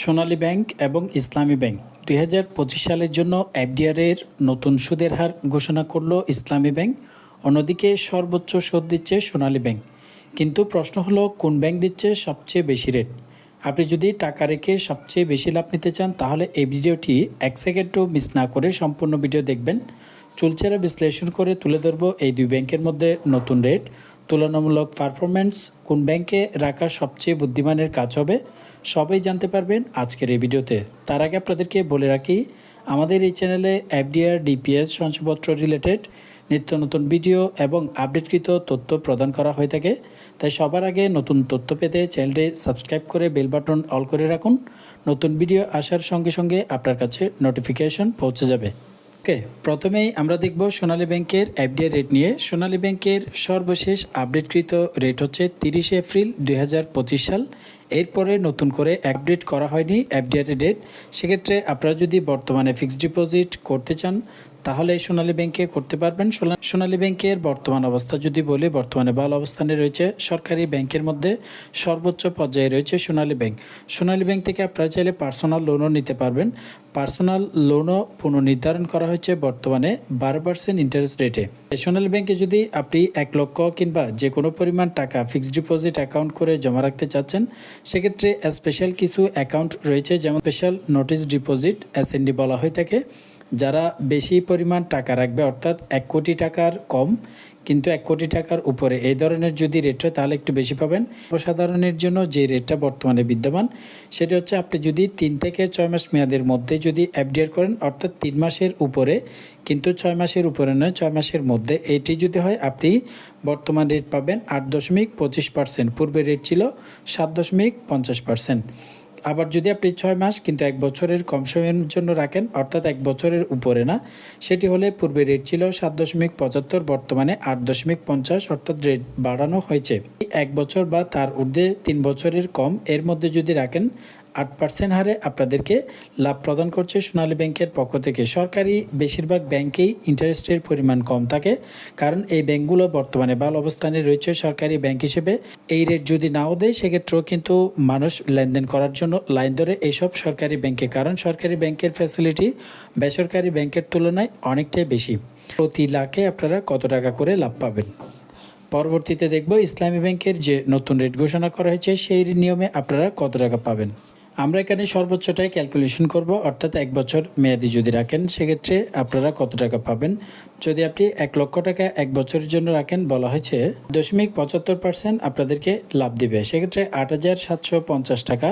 সোনালী bank এবং ইসলামী bank দুই হাজার পঁচিশ সালের জন্য এফডিআরের নতুন সুদের হার ঘোষণা করল ইসলামী ব্যাংক। অন্যদিকে সর্বোচ্চ সুদ দিচ্ছে সোনালী ব্যাংক। কিন্তু প্রশ্ন হলো, কোন ব্যাংক দিচ্ছে সবচেয়ে বেশি রেট আপনি যদি টাকা রেখে সবচেয়ে বেশি লাভ নিতে চান, তাহলে এই ভিডিওটি এক সেকেন্ডও মিস না করে সম্পূর্ণ ভিডিও দেখবেন। চুলচেরা বিশ্লেষণ করে তুলে ধরবো এই দুই ব্যাংকের মধ্যে নতুন রেট তুলনামূলক পারফরম্যান্স কোন ব্যাংকে রাখা সবচেয়ে বুদ্ধিমানের কাজ হবে? সবাই জানতে পারবেন আজকের এই ভিডিওতে। তার আগে আপনাদেরকে বলে রাখি, আমাদের এই চ্যানেলে এফডিআর, ডিপিএস সঞ্চয়পত্র রিলেটেড নিত্য নতুন ভিডিও এবং আপডেটকৃত তথ্য প্রদান করা হয়ে থাকে। তাই সবার আগে নতুন তথ্য পেতে চ্যানেলটি সাবস্ক্রাইব করে বেল বাটন অল করে রাখুন। নতুন ভিডিও আসার সঙ্গে সঙ্গে আপনার কাছে নোটিফিকেশন পৌঁছে যাবে। ওকে প্রথমেই আমরা দেখব সোনালী ব্যাংকের এফডিআই রেট নিয়ে। সোনালী ব্যাংকের সর্বশেষ আপডেটকৃত রেট হচ্ছে তিরিশে এপ্রিল দু হাজার পঁচিশ সাল। এরপরে নতুন করে আপডেট করা হয়নি এফডিআই ডেট সেক্ষেত্রে আপনারা যদি বর্তমানে ফিক্সড ডিপোজিট করতে চান, তাহলে সোনালী ব্যাংকে করতে পারবেন। সোনা- সোনালী ব্যাংকের বর্তমান অবস্থা যদি বলি, বর্তমানে ভালো অবস্থানে রয়েছে। সরকারি ব্যাংকের মধ্যে সর্বোচ্চ পর্যায়ে রয়েছে সোনালী ব্যাংক সোনালী ব্যাংক থেকে আপনারা চাইলে পার্সোনাল লোনও নিতে পারবেন। পার্সোনাল লোনও পুনর্নির্ধারণ করা হয়েছে বর্তমানে বারো পার্সেন্ট ইন্টারেস্ট রেটে সোনালী ব্যাংকে যদি আপনি এক লক্ষ কিংবা যে কোনো পরিমাণ টাকা ফিক্সড ডিপোজিট অ্যাকাউন্ট করে জমা রাখতে চাচ্ছেন সেক্ষেত্রে স্পেশাল কিছু অ্যাকাউন্ট রয়েছে যেমন স্পেশাল নোটিশ ডিপোজিট এসএনডি বলা হয়ে থাকে। যারা বেশি পরিমাণ টাকা রাখবে, অর্থাৎ এক কোটি টাকার কম, কিন্তু এক কোটি টাকার উপরে, এই ধরনের যদি রেট হয়, তাহলে একটু বেশি পাবেন। সাধারণের জন্য যে রেটটা বর্তমানে বিদ্যমান, সেটা হচ্ছে আপনি যদি তিন থেকে ছয় মাস মেয়াদের মধ্যে যদি এফডিআর করেন, অর্থাৎ তিন মাসের উপরে, কিন্তু ছয় মাসের উপরে নয়, ছয় মাসের মধ্যে, এটি যদি হয়, আপনি বর্তমান রেট পাবেন আট দশমিক পঁচিশ পার্সেন্ট পূর্বে রেট ছিল সাত দশমিক পঞ্চাশ পার্সেন্ট আবার যদি আপনি ছয় মাস কিন্তু এক বছরের কম সময়ের জন্য রাখেন, অর্থাৎ এক বছরের উপরে না, সেটি হলে পূর্বে রেট ছিল সাত দশমিক পঁচাত্তর, বর্তমানে আট দশমিক পঞ্চাশ, অর্থাৎ রেট বাড়ানো হয়েছে। এক বছর বা তার ঊর্ধ্বে তিন বছরের কম, এর মধ্যে যদি রাখেন আট পার্সেন্ট হারে আপনাদেরকে লাভ প্রদান করছে সোনালী ব্যাংকের পক্ষ থেকে। সরকারি বেশিরভাগ ব্যাংকেই ইন্টারেস্টের পরিমাণ কম থাকে, কারণ এই ব্যাংকগুলো বর্তমানে ভালো অবস্থানে রয়েছে। সরকারি ব্যাংক হিসেবে এই রেট যদি নাও দেয়, সেক্ষেত্রেও কিন্তু মানুষ লেনদেন করার জন্য লাইন ধরে এইসব সরকারি ব্যাংকে, কারণ সরকারি ব্যাংকের ফ্যাসিলিটি বেসরকারি ব্যাংকের তুলনায় অনেকটাই বেশি। প্রতি লাখে আপনারা কত টাকা করে লাভ পাবেন? পরবর্তীতে দেখব ইসলামী ব্যাংকের যে নতুন রেট ঘোষণা করা হয়েছে, সেই নিয়মে আপনারা কত টাকা পাবেন? আমরা এখানে সর্বোচ্চটাই ক্যালকুলেশন করব, অর্থাৎ এক বছর মেয়াদি যদি রাখেন, সেক্ষেত্রে আপনারা কত টাকা পাবেন? যদি আপনি এক লক্ষ টাকা এক বছরের জন্য রাখেন, বলা হয়েছে দশমিক পঁচাত্তর পার্সেন্ট আপনাদেরকে লাভ দিবে। সেক্ষেত্রে আট হাজার সাতশো পঞ্চাশ টাকা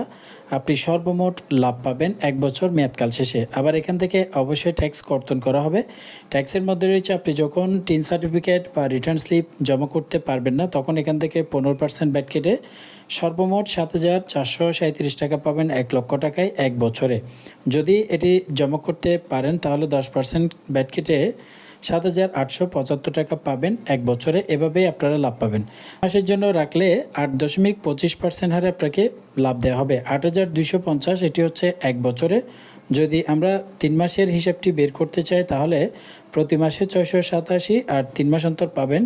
আপনি সর্বমোট লাভ পাবেন এক বছর মেয়াদকাল শেষে। আবার এখান থেকে অবশ্যই ট্যাক্স কর্তন করা হবে। ট্যাক্সের মধ্যে রয়েছে, আপনি যখন টিন সার্টিফিকেট বা রিটার্ন স্লিপ জমা করতে পারবেন না, তখন এখান থেকে পনেরো পার্সেন্ট ব্যাট কেটে সর্বমোট সাত হাজার চারশো সাঁত্রিশ টাকা পাবেন এক লক্ষ টাকায় এক বছরে। যদি এটি জমা করতে পারেন, তাহলে দশ পার্সেন্ট ব্যাট কেটে সাত হাজার আটশো পঁচাত্তর টাকা পাবেন এক বছরে। এভাবেই আপনারা লাভ পাবেন। মাসের জন্য রাখলে আট দশমিক পঁচিশ পার্সেন্ট হারে আপনাকে লাভ দেওয়া হবে। আট হাজার দুশো পঞ্চাশ, এটি হচ্ছে এক বছরে। যদি আমরা তিন মাসের হিসাবটি বের করতে চাই, তাহলে প্রতি মাসে ছয়শো সাতাশি আর তিন মাস অন্তর পাবেন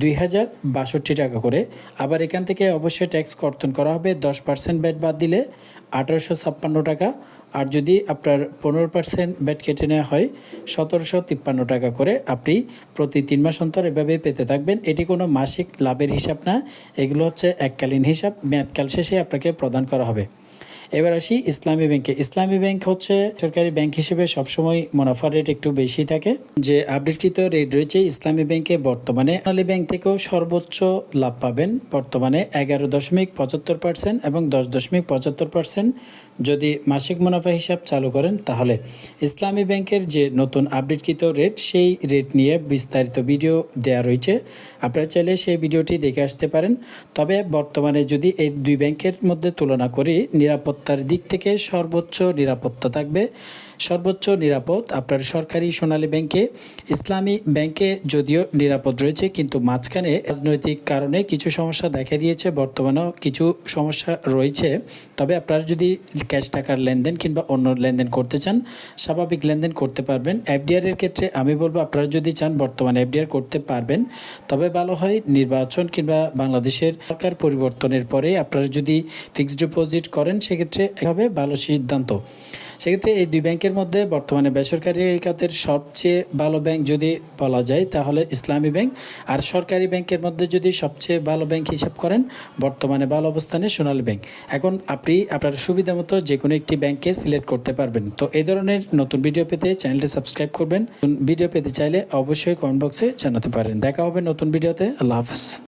দুই হাজার বাষট্টি টাকা করে। আবার এখান থেকে অবশ্যই ট্যাক্স কর্তন করা হবে, দশ পার্সেন্ট ব্যাট বাদ দিলে আঠারোশো ছাপ্পান্ন টাকা। আর যদি আপনার পনেরো পার্সেন্ট ব্যাট কেটে নেওয়া হয়, সতেরোশো তিপ্পান্ন টাকা করে আপনি প্রতি তিন মাস অন্তর এভাবে পেতে থাকবেন। এটি কোনো মাসিক লাভের হিসাব না, এগুলো হচ্ছে এককালীন হিসাব, মেয়াদকাল শেষে আপনাকে প্রদান করা হবে। এবার আসি ইসলামী ব্যাংকে। ইসলামী ব্যাংক হচ্ছে সরকারি ব্যাংক হিসেবে সবসময় মুনাফার রেট একটু বেশি থাকে। যে আপডেটকৃত রেট রয়েছে ইসলামী ব্যাংকে বর্তমানে সোনালী ব্যাংক থেকেও সর্বোচ্চ লাভ পাবেন। বর্তমানে এগারো দশমিক পঁচাত্তর পার্সেন্ট এবং দশ দশমিক পঁচাত্তর পার্সেন্ট যদি মাসিক মুনাফা হিসাব চালু করেন তাহলে। ইসলামী ব্যাংকের যে নতুন আপডেটকৃত রেট সেই রেট নিয়ে বিস্তারিত ভিডিও দেওয়া রয়েছে। আপনারা চাইলে সেই ভিডিওটি দেখে আসতে পারেন। তবে বর্তমানে যদি এই দুই ব্যাংকের মধ্যে তুলনা করি নিরাপত্তার দিক থেকে সর্বোচ্চ নিরাপত্তা থাকবে। সর্বোচ্চ নিরাপদ। আপনার সরকারি সোনালী ব্যাংকে, ইসলামী ব্যাংকে যদিও নিরাপদ রয়েছে, কিন্তু মাঝখানে রাজনৈতিক কারণে কিছু সমস্যা দেখা দিয়েছে, বর্তমানেও কিছু সমস্যা রয়েছে। তবে আপনারা যদি ক্যাশ টাকার লেনদেন কিংবা অন্য লেনদেন করতে চান, স্বাভাবিক লেনদেন করতে পারবেন। এফডিআর এর ক্ষেত্রে আমি বলব, আপনারা যদি চান বর্তমানে এফডিআর করতে পারবেন। তবে ভালো হয় নির্বাচন কিংবা বাংলাদেশের সরকার পরিবর্তনের পরে আপনারা যদি ফিক্সড ডিপোজিট করেন, সেক্ষেত্রে হবে ভালো সিদ্ধান্ত। সেক্ষেত্রে এই দুই ব্যাংকের মধ্যে বর্তমানে বেসরকারি খাতের সবচেয়ে ভালো ব্যাংক যদি বলা যায়, তাহলে ইসলামী ব্যাংক। আর সরকারি ব্যাংকের মধ্যে যদি সবচেয়ে ভালো ব্যাংক হিসাব করেন, বর্তমানে ভালো অবস্থানে সোনালী ব্যাংক। এখন আপনি আপনার সুবিধা মতো যে কোনো একটি ব্যাংকে সিলেক্ট করতে পারবেন। তো এই ধরনের নতুন ভিডিও পেতে চ্যানেলটি সাবস্ক্রাইব করবেন। ভিডিও পেতে চাইলে অবশ্যই কমেন্ট বক্সে জানাতে পারেন। দেখা হবে নতুন ভিডিওতে। আল্লাহ হাফেজ।